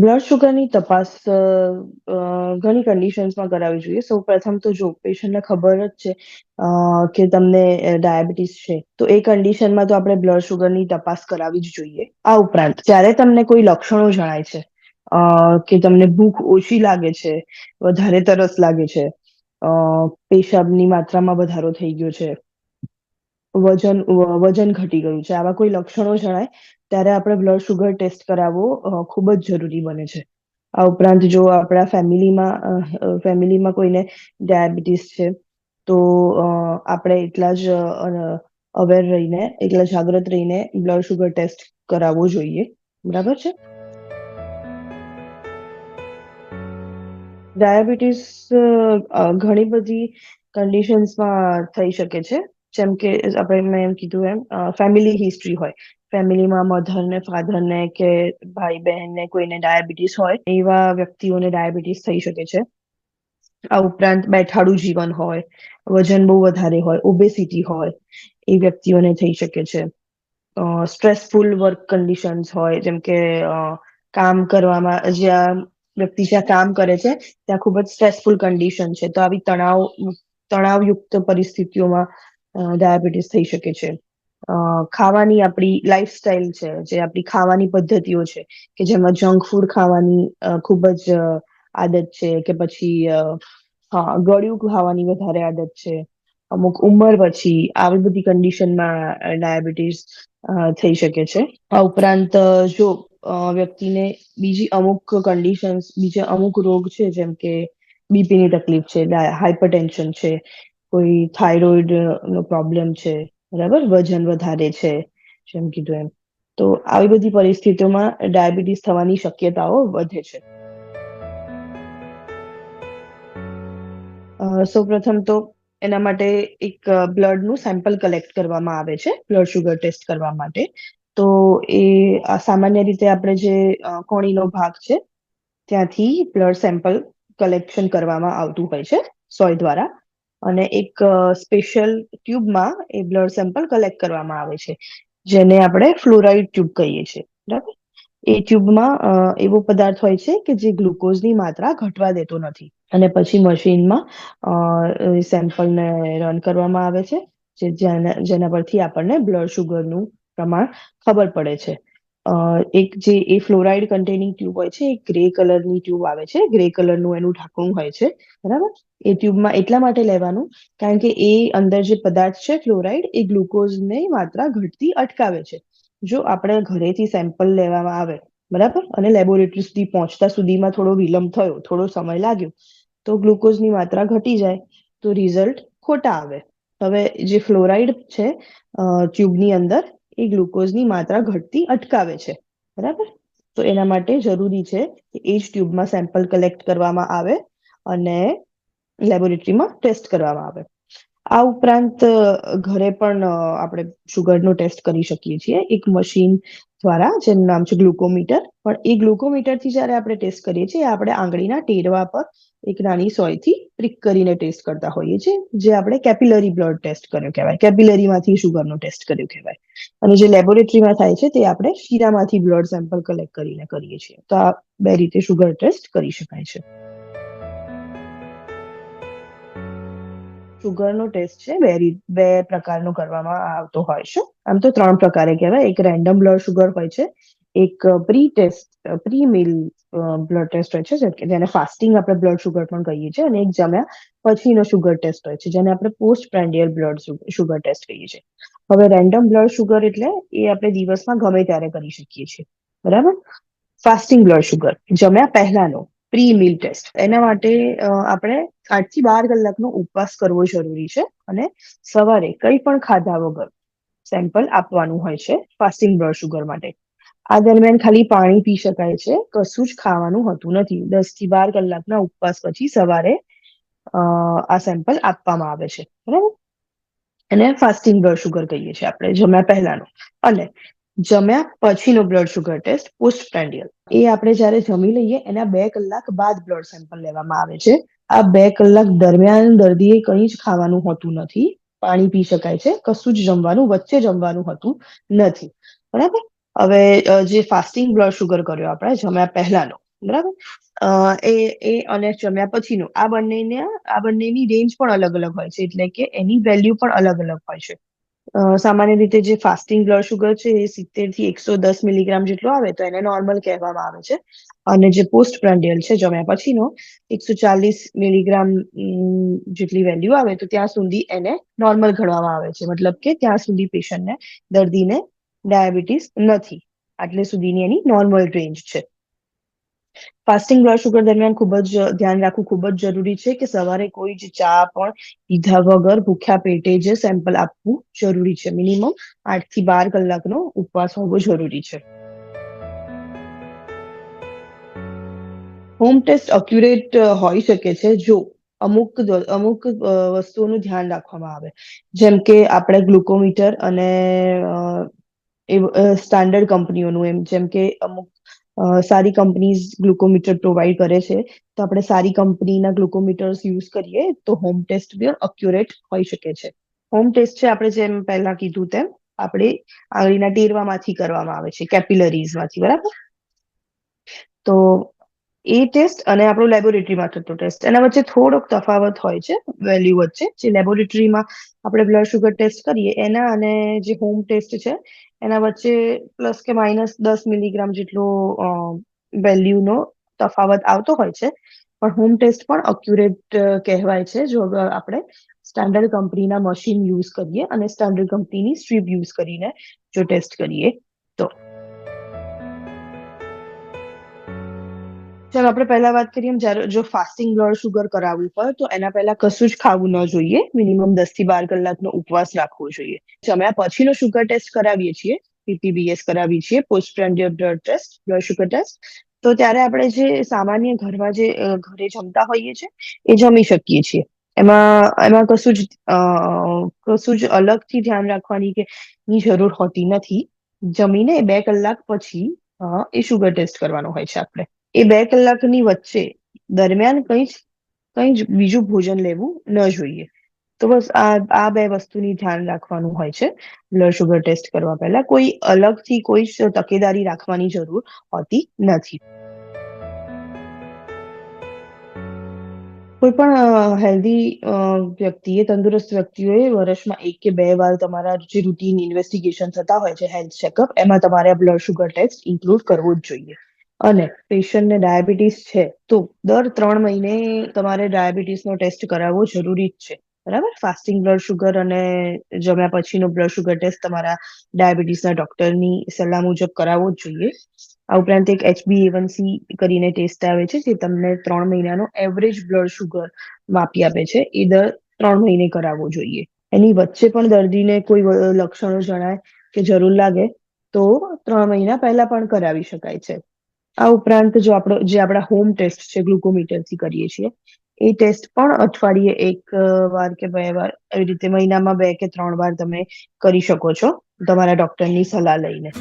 Blood શુગરની તપાસ અ, ઘણી કન્ડિશન્સમાં કરાવવી જોઈએ. સૌપ્રથમ તો જો પેશન્ટને ખબર જ છે અ, કે તમને ડાયાબિટીસ છે તો એ કન્ડિશનમાં તો આપણે બ્લડ શુગરની તપાસ કરાવવી જ જોઈએ. આ ઉપરાંત જ્યારે તમને કોઈ લક્ષણો જણાય છે અ, કે તમને ભૂખ ઓછી લાગે છે વધારે તરસ લાગે છે અ, પેશાબની માત્રામાં વધારો થઈ ગયો છે વજન વજન ઘટી ગયું છે આવા કોઈ લક્ષણો જણાય ત્યારે આપણે બ્લડ શુગર ટેસ્ટ કરાવવો ખૂબ જ જરૂરી બને છે. આ ઉપરાંત જો આપણા ફેમિલીમાં ફેમિલીમાં કોઈને ડાયાબિટીસ છે, તો આપણે એટલા જ અવેર રહીને, એટલા જાગૃત રહીને બ્લડ શુગર ટેસ્ટ કરાવવો જોઈએ. બરાબર છે? ડાયાબિટીસ ઘણી બધી કન્ડિશન્સમાં થઈ શકે છે. જેમ કે આપણે મેં એમ કીધું એમ ફેમિલી હિસ્ટ્રી હોય. ફેમિલીમાં મધરને ફાધરને કે ભાઈ બહેનને કોઈને ડાયાબિટીસ હોય, એવા વ્યક્તિઓને ડાયાબિટીસ થઈ શકે છે. આ ઉપરાંત બેઠાડું જીવન હોય, વજન બહુ વધારે હોય ઓબેસિટી હોય, એ વ્યક્તિઓને થઈ શકે છે. સ્ટ્રેસફુલ વર્ક કન્ડિશન્સ હોય, જેમ કે કામ કરવામાં જ્યાં વ્યક્તિ જ્યાં કામ કરે છે, ત્યાં ખૂબ જ સ્ટ્રેસફુલ કન્ડિશન છે. તો આવી તણાવ, તણાવયુક્ત પરિસ્થિતિઓમાં ડાયાબિટીસ થઈ શકે છે. ખાવાની આપણી લાઈફસ્ટાઈલ છે, જે આપણી ખાવાની પદ્ધતિઓ છે, કે જેમાં જંક ફૂડ ખાવાની ખૂબ જ આદત છે, કે પછી ગળ્યું ખાવાની વધારે આદત છે. અમુક ઉંમર પછી આવી બધી કન્ડિશનમાં ડાયાબિટીસ થઈ શકે છે. આ ઉપરાંત જો વ્યક્તિને બીજી અમુક કન્ડિશન્સ બીજા અમુક રોગ છે, જેમ કે બીપીની તકલીફ છે હાઇપરટેન્શન છે, કોઈ થાઇરોઇડ નો પ્રોબ્લેમ છે બરાબર? વજન વધારે છે, જેમ કીધું એમ. તો આવી બધી પરિસ્થિતિઓમાં ડાયાબિટીસ થવાની શક્યતાઓ વધે છે. સૌપ્રથમ તો એના માટે એક બ્લડનું સેમ્પલ કલેક્ટ કરવામાં આવે છે, બ્લડ શુગર ટેસ્ટ કરવા માટે. તો એ સામાન્ય રીતે આપણે જે કોણીનો ભાગ છે, ત્યાંથી બ્લડ સેમ્પલ કલેક્શન કરવામાં આવતું હોય છે, સોય દ્વારા. અને એક સ્પેશિયલ ટ્યુબમાં એ બ્લડ સેમ્પલ કલેક્ટ કરવામાં આવે છે. જેને આપણે ફ્લોરાઇડ ટ્યુબ કહીએ છીએ. બરાબર? એ ટ્યુબમાં એવો પદાર્થ હોય છે કે જે ગ્લુકોઝની માત્રા ઘટવા દેતો નથી. અને પછી મશીનમાં સેમ્પલને રન કરવામાં આવે છે. જેના પરથી આપણને બ્લડ શુગરનું પ્રમાણ ખબર પડે છે. એક જે એ ફ્લોરાઇડ કન્ટેનિંગ ટ્યુબ હોય છે, એ ગ્રે કલરની ટ્યુબ આવે છે. ગ્રે કલરનું એનું ઢાંકણું હોય છે. બરાબર? એ ટ્યુબમાં એટલા માટે લેવાનું, કારણ કે એ અંદર જે પદાર્થ છે ફ્લોરાઇડ એ ગ્લુકોઝની માત્રા ઘટતી અટકાવે છે. જો આપણે ઘરેથી સેમ્પલ લેવામાં આવે, બરાબર? અને લેબોરેટરી સુધી પહોંચતા સુધીમાં થોડો વિલંબ થયો, થોડો સમય લાગ્યો, તો ગ્લુકોઝની માત્રા ઘટી જાય, તો રિઝલ્ટ ખોટા આવે. હવે જે ફ્લોરાઇડ છે ટ્યુબની અંદર એ ગ્લુકોઝની માત્રા ઘટતી અટકાવે છે. બરાબર? તો એના માટે જરૂરી છે કે એ જ ટ્યુબમાં સેમ્પલ કલેક્ટ કરવામાં આવે અને લેબોરેટરીમાં ટેસ્ટ કરવામાં આવે. આ ઉપરાંત ઘરે પણ આપણે શુગરનો ટેસ્ટ કરી શકીએ છીએ. એક મશીન દ્વારા, જેનું નામ છે ગ્લુકોમીટર પણ એ ગ્લુકોમીટરથી જ્યારે આપણે ટેસ્ટ કરીએ છીએ, આપણે આંગળીના ટેરવા પર એક નાની સોયથી પ્રિક કરીને ટેસ્ટ કરતા હોઈએ છીએ, જે આપણે કેપિલરી બ્લડ ટેસ્ટ કર્યો કહેવાય. કેપિલરીમાંથી શુગરનો ટેસ્ટ કર્યો કહેવાય. અને જે લેબોરેટરીમાં થાય છે, તે આપણે શીરામાંથી બ્લડ સેમ્પલ કલેક્ટ કરીને કરીએ છીએ. તો આ બે રીતે શુગર ટેસ્ટ કરી શકાય છે. શુગરનો ટેસ્ટ છે બે બે પ્રકારનો કરવામાં આવતો હોય છે. આમ તો ત્રણ પ્રકારે કહેવાય. એક રેન્ડમ બ્લડ શુગર હોય છે, એક pre test pre meal blood test હોય છે જેને ફાસ્ટિંગ આપણે બ્લડ શુગર પણ કહીએ છીએ અને એક જમ્યા પછીનો શુગર ટેસ્ટ હોય છે, જેને આપણે post prandial blood sugar test કહીએ છીએ. હવે રેન્ડમ બ્લડ શુગર એટલે એ આપણે દિવસમાં ગમે ત્યારે કરી શકીએ છીએ. બરાબર? ફાસ્ટિંગ બ્લડ શુગર જમ્યા પહેલાનો. Pre meal test. એના માટે આપણે આઠથી બાર કલાકનો ઉપવાસ કરવો જરૂરી છે અને સવારે કંઈ પણ ખાધા વગર સેમ્પલ આપવાનું હોય છે ફાસ્ટિંગ બ્લડ શુગર માટે. આ દરમિયાન ખાલી પાણી પી શકાય છે, કશું જ ખાવાનું હોતું નથી. દસથી બાર કલાકના ઉપવાસ પછી સવારે આ સેમ્પલ આપવામાં આવે છે. બરાબર? એને ફાસ્ટિંગ બ્લડ શુગર કહીએ છીએ આપણે, જમ્યા પહેલાનો. અને જમ્યા પછીનો બ્લડ શુગર ટેસ્ટ પોસ્ટપ્રેન્ડિયલ એ આપણે જ્યારે જમી લઈએ, એના બે કલાક બાદ બ્લડ સેમ્પલ લેવામાં આવે છે. આ બે કલાક દરમિયાન દર્દીએ કંઈ જ ખાવાનું હોતું નથી. પાણી પી શકાય છે. કશું જ જમવાનું, વચ્ચે જમવાનું હોતું નથી. બરાબર? હવે જે ફાસ્ટિંગ બ્લડ શુગર કર્યો આપણે, જમ્યા પહેલાનો. બરાબર? એ એ અને જમ્યા પછીનું. આ બંનેને, આ બંનેની રેન્જ પણ અલગ અલગ હોય છે. એટલે કે એની વેલ્યુ પણ અલગ અલગ હોય છે. સામાન્ય રીતે જે ફાસ્ટિંગ બ્લડ શુગર છે એ સિત્તેરથી એકસો દસ મિલીગ્રામ જેટલો આવે તો એને નોર્મલ કહેવામાં આવે છે. અને જે પોસ્ટ પ્રાંડિયલ છે, જમ્યા પછીનો, એકસો ચાલીસ મિલીગ્રામ જેટલી વેલ્યુ આવે તો ત્યાં સુધી એને નોર્મલ ગણવામાં આવે છે. મતલબ કે ત્યાં સુધી પેશન્ટને દર્દીને ડાયાબિટીસ નથી. આટલે સુધીની એની નોર્મલ રેન્જ છે. ફાસ્ટિંગ બ્લડ શુગર દરમિયાન ખૂબ જ ધ્યાન રાખવું ખૂબ જ જરૂરી છે કે સવારે કોઈ જ ચા પણ પીધા વગર ભૂખ્યા પેટે જ સેમ્પલ આપવું જરૂરી છે. મિનિમમ આઠથી બાર કલાકનો ઉપવાસ હોવો જરૂરી છે. હોમ ટેસ્ટ અક્યુરેટ હોઈ શકે છે જો અમુક અમુક વસ્તુઓનું ધ્યાન રાખવામાં આવે. જેમ કે આપણે ગ્લુકોમીટર અને સ્ટાન્ડર્ડ કંપનીઓનું એમ, જેમ કે અમુક સારી કંપનીઝ ગ્લુકોમીટર પ્રોવાઈડ કરે છે. તો આપણે સારી કંપનીના ગ્લુકોમીટર્સ યુઝ કરીએ તો હોમ ટેસ્ટ બી અક્યુરેટ હોઈ શકે છે. હોમ ટેસ્ટ છે આપણે જેમ પહેલા કીધું તેમ, આપણે આંગળીના ટેરવામાંથી કરવામાં આવે છે કેપિલરીઝમાંથી, બરાબર? તો એ ટેસ્ટ અને આપણું લેબોરેટરીમાં થતો ટેસ્ટ. એના વચ્ચે થોડોક તફાવત હોય છે, વેલ્યુ વચ્ચે. જે લેબોરેટરીમાં આપણે બ્લડ શુગર ટેસ્ટ કરીએ, એના અને જે હોમ ટેસ્ટ છે, એના વચ્ચે પ્લસ કે માઇનસ દસ મિલીગ્રામ જેટલો વેલ્યુનો તફાવત આવતો હોય છે. પણ હોમ ટેસ્ટ પણ અક્યુરેટ કહેવાય છે. જો આપણે સ્ટાન્ડર્ડ કંપનીના મશીન યુઝ કરીએ અને સ્ટાન્ડર્ડ કંપનીની સ્ટ્રીપ યુઝ કરીને જો ટેસ્ટ કરીએ. ચાલો આપણે પહેલા વાત કરીએ જ્યારે, જો ફાસ્ટિંગ બ્લડ શુગર કરાવવું હોય, તો એના પહેલા કશું જ ખાવું ન જોઈએ. મિનિમમ દસથી બાર કલાકનો ઉપવાસ રાખવો જોઈએ. જમ્યા પછીનો શુગર ટેસ્ટ કરાવીએ છીએ પીપીબીએસ કરાવીએ છીએ post prandial blood test blood sugar test તો ત્યારે આપણે જે સામાન્ય ઘરમાં જે ઘરે જમતા હોઈએ છીએ, એ જમી શકીએ છીએ. એમાં એમાં કશું જ કશું જ અલગથી ધ્યાન રાખવાની કે, ની જરૂર હોતી નથી. જમીને બે કલાક પછી એ શુગર ટેસ્ટ કરવાનો હોય છે આપણે. એ બે કલાકની વચ્ચે દરમિયાન કંઈ જ કંઈ જ બીજું ભોજન લેવું ન જોઈએ. તો બસ આ આ બે વસ્તુની ધ્યાન રાખવાનું હોય છે. બ્લડ શુગર ટેસ્ટ કરવા પહેલા કોઈ અલગથી કોઈ જ તકેદારી રાખવાની જરૂર હોતી નથી. કોઈ પણ હેલ્ધી વ્યક્તિએ, તંદુરસ્ત વ્યક્તિઓએ વર્ષમાં એક કે બે વાર તમારા જે રૂટીન ઇન્વેસ્ટિગેશન થતા હોય છે, હેલ્થ ચેકઅપ, એમાં તમારે બ્લડ શુગર ટેસ્ટ ઇન્ક્લુડ કરવો જ જોઈએ. અને પેશન્ટને ડાયાબિટીસ છે, તો દર ત્રણ મહિને તમારે ડાયાબિટીસનો ટેસ્ટ કરાવવો જરૂરી જ છે. બરાબર? ફાસ્ટિંગ બ્લડ શુગર અને જમ્યા પછીનો બ્લડ શુગર ટેસ્ટ તમારા ડાયાબિટીસના ડોક્ટરની સલાહ મુજબ કરાવવો જ જોઈએ. આ ઉપરાંત એક એચબી એવનસી કરીને ટેસ્ટ આવે છે, જે તમને ત્રણ મહિનાનો એવરેજ બ્લડ શુગર માપી આપે છે. એ દર ત્રણ મહિને કરાવવો જોઈએ. એની વચ્ચે પણ દર્દીને કોઈ લક્ષણો જણાય કે જરૂર લાગે, તો ત્રણ મહિના પહેલા પણ કરાવી શકાય છે. આ ઉપરાંત જો આપણો, જે આપણા હોમ ટેસ્ટ છે ગ્લુકોમીટરથી કરીએ છીએ, એ ટેસ્ટ પણ અઠવાડિયે એક વાર કે બે વાર, એવી રીતે મહિનામાં બે કે ત્રણ વાર તમે કરી શકો છો તમારા ડોક્ટરની સલાહ લઈને.